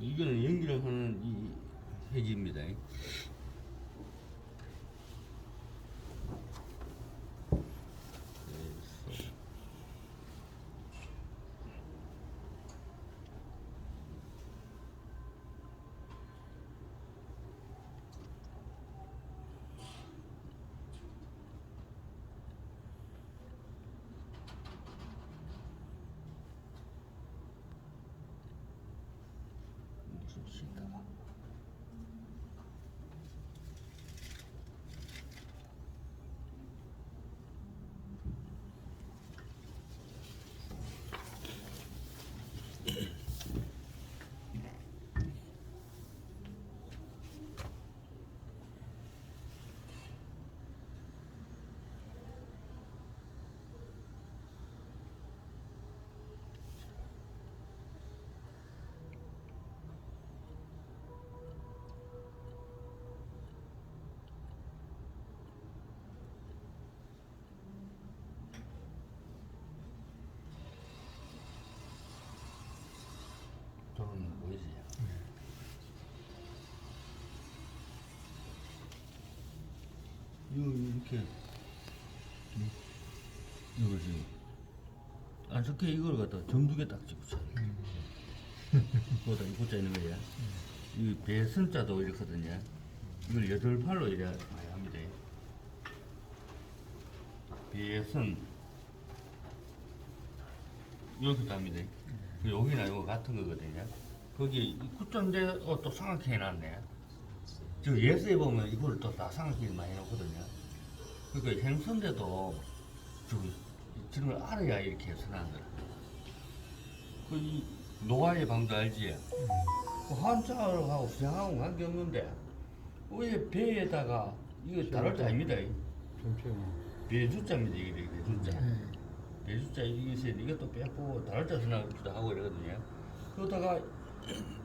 이거는 연기를 하는 이 해지입니다. 그래서 무슨 신다가 돈은 뭐지? 이거 이렇게 음, 이거 지금 안석해 이걸 갖다 점두개 딱 집어쳐. 그거다 이 붙자 있는 거야. 이 배선자도 이렇거든요. 이걸 여덟 팔로 이래 많이 합니다. 배선 이렇게 합니다. 그 여기나 이거 같은 거거든요. 거기 구점대 어, 또 삼각형 해놨네. 저 예스에 보면 이걸 또다 삼각형 많이 해놓거든요. 그러니까 행선대도 저런 걸 알아야 이렇게 선한 거라. 그이 노아의 방도 알지? 그 한자하고 수양하고 관계없는데 왜 배에다가 이거 다를 줄 아닙니다. 전평. 배주자입니다 이게 배주자. 배주자 이것이 이것도 빼고 다를 자 선하기도 하고 이러거든요. 그러다가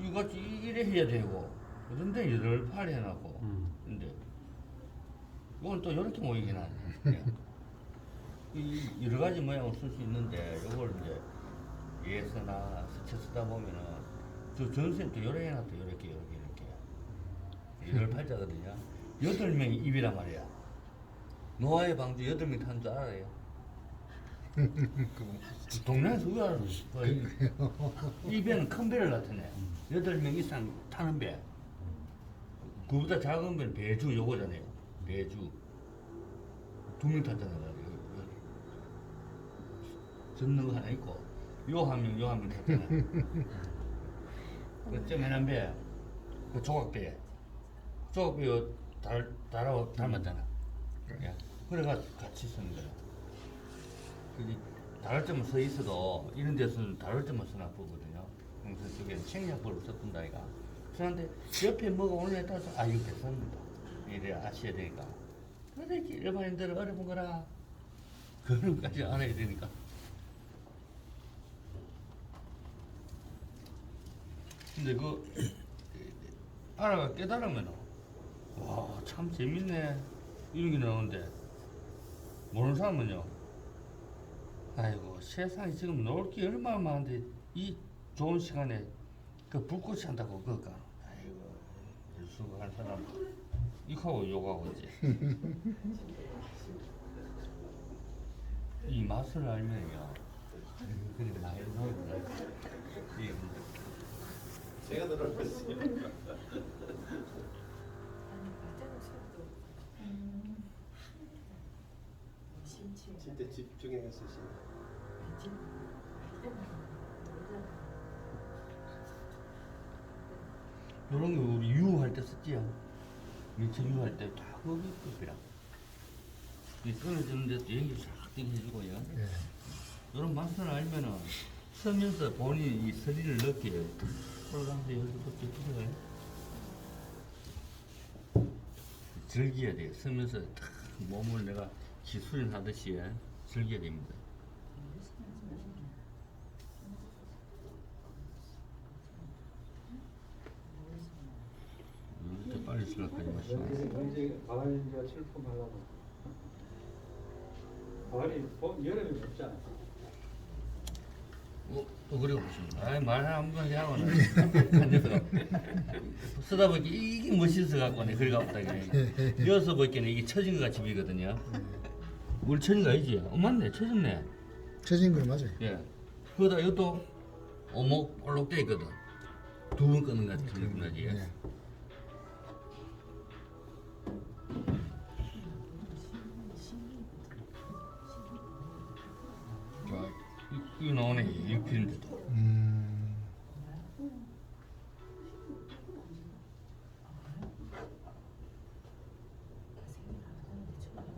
이같이 이래 해야 되고 그런데 여덟 팔 해놨고 음. 근데 이건 또 이렇게 모이긴 하네. 예. 이 여러 가지 모양을 쓸 수 있는데 이걸 이제 예서나 스쳐 쓰다 보면은 저 전선 또 요래 해놨다 요렇게 요렇게 이렇게 여덟 팔자거든요. 여덟 명이 입이란 말이야. 노아의 방주 여덟 명 타는 줄 알아요? 동네에서 왜 알아? 이 배는 큰 배를 나타내. 여덟 명 이상 타는 배. 그보다 작은 배는 배주 요거잖아요. 배주. 두 명 탔잖아요. 젓는 거 하나 있고, 요 한 명, 요 한 명 탔잖아요. 그 쩌맨한 배, 그 조각배. 조각배 요 달, 달하고 닮았잖아. 야, 그래가 같이 쓰는 거야. 그게 다를 점은 서 있어도 이런 데서는 다를 써나 보거든요. 그래서 저게 책략법을 썼던 다 이가. 그런데 옆에 뭐가 올래 따서 아 이거 괜찮습니다. 이래 아셔야 되니까. 이렇게 일반인들은 어려운 거라 그런 것까지 알아야 되니까. 근데 그 알아가 깨달으면 와 참 재밌네 이런 게 나오는데 모르는 사람은요 아이고 세상에 지금 놀 게 얼마나 많은데 이 좋은 시간에 그 불꽃이 한다고 그까 아이고 일수한 사람. 이하고 욕하고 이제. 이 맛을 알면요. 많이 나오더라 이게 문제. 제가 들어봤어요. 심취 진짜 집중해서 쓰시네. 요런 거 우리 유할 때 썼지요. 미처 유할 때다 거기 급이라. 이 끊어지는데 또 연기 싹 뛰게 해주고요. 예. 요런 맛을 알면은 쓰면서 본인이 이 서리를 넣게 올라가면서 열두번째 필요해. 즐겨야 돼요. 쓰면서 탁 몸을 내가 기술인 하듯이 즐겨야 됩니다. 마시고. 언제 이제 출품하려고. 가을이 봄 여름이 없잖아. 어, 또 그리고 보십니다. 아이, 말 한번 하고는 앉아서 쓰다 보니까 이게 멋있어 갖고는 그리가 없다 그래. 이어서 보니까 이게 처진 거가 집이거든요. 우리 처진 거 아니지? 어, 맞네, 처졌네. 처진 거 맞아요. 예. 그러다 이것도 오목 볼록 돼 있거든. 두 번 끄는 것 같은 느낌 나지. 예. 이- 이거 나오네, 이 필인데도. 음,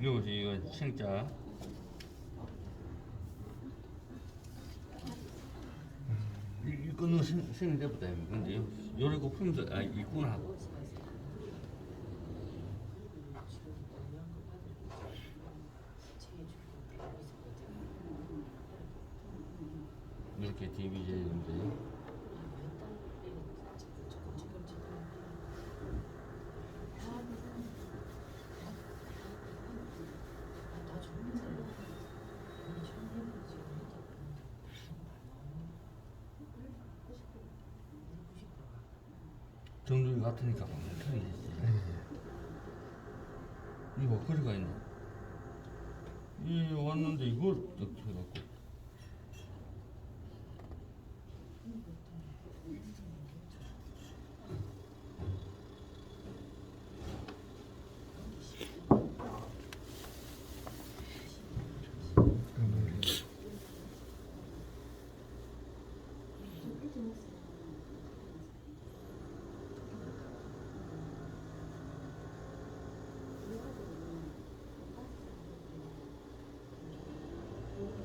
이것이 이거 생자. 이, 이 끊는 생, 생일 때부터 해요. 근데 요- 요래 고 풀면서 아 있구나. 이렇게 디비제인데 정중이 같으니까 뭐 틀리지. 이거 거리가 있네. 이 왔는데 이걸 어떻게 해갖고.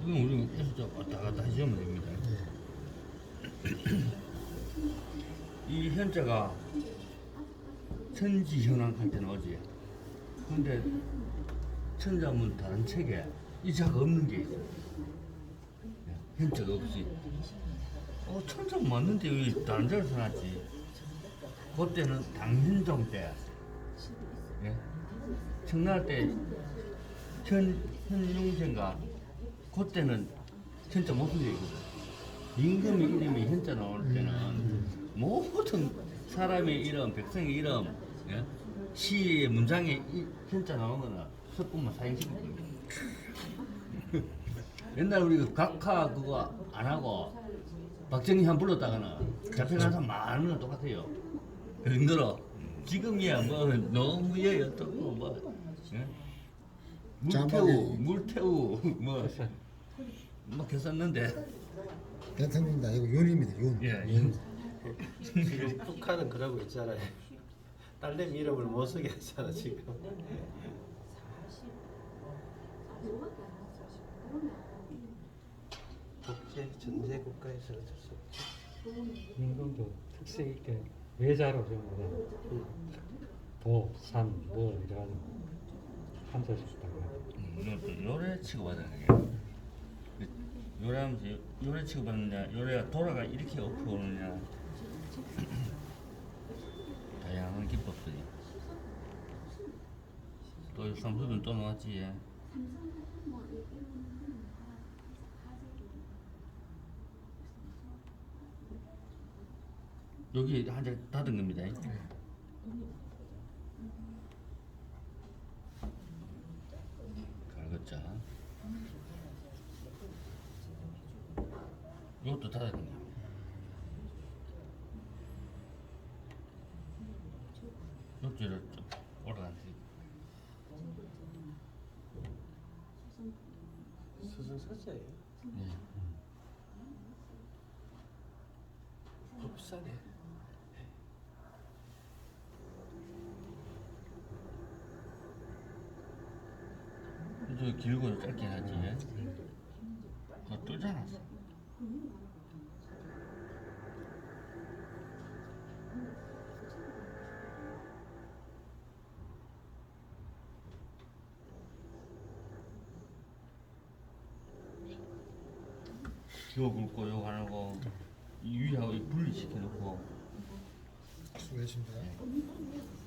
이건 계속 왔다 갔다 하시면 됩니다. 이 현자가 천지현황 할 때는 어지. 근데 천자문 다른 책에 이 자가 없는 게 있어. 예, 현자가 없이. 어, 천자 맞는데 왜 다른 자를 써놨지? 그때는 당신종 때, 예? 청날 때 현, 현용생가 그때는 현자 못 쓰거든. 임금의 이름이 현자 나올 때는 모든 사람의 이름, 백성의 이름, 예? 시의 문장에 이 현자 나오거나 석분만 사용시킬 겁니다. 옛날 우리 그 각하 그거 안 하고 박정희 한 불렀다가는 잡혀간 사람 많은 건 똑같아요. 그 정도로 지금이야 뭐 너무 어떻고 뭐 예? 물태우 물태우 뭐 뭐 했었는데 대통령입니다. 이거 윤입니다. 윤. 예. 윤. 지금 북한은 그러고 있잖아요. 딸내미 이름을 못 쓰게 하잖아 지금. 국제 전제 국가에서 어쩔 수 없지. 임금도 특색 있게 외자로 전부 다 도, 산, 뭐 이래가지고 한자씩 음, 또 요래 취급하다는 게 요래하면서 요- 요래 취급하느냐 요래가 돌아가 이렇게 엎어오느냐. 다양한 기법들이. 또 삼수는 또 나왔지 예. 여기 한장 닫은 겁니다. 갈굜자 이것도 닫은 겁니다 옆뒤를 좀 올라가는 수순 서자예요. 네. 법사네. 저 길고 짧게 하지 그거 뜨잖 아요 굵고 요 가늘고 이 위하고 이 분리시켜놓고 수고했습니다.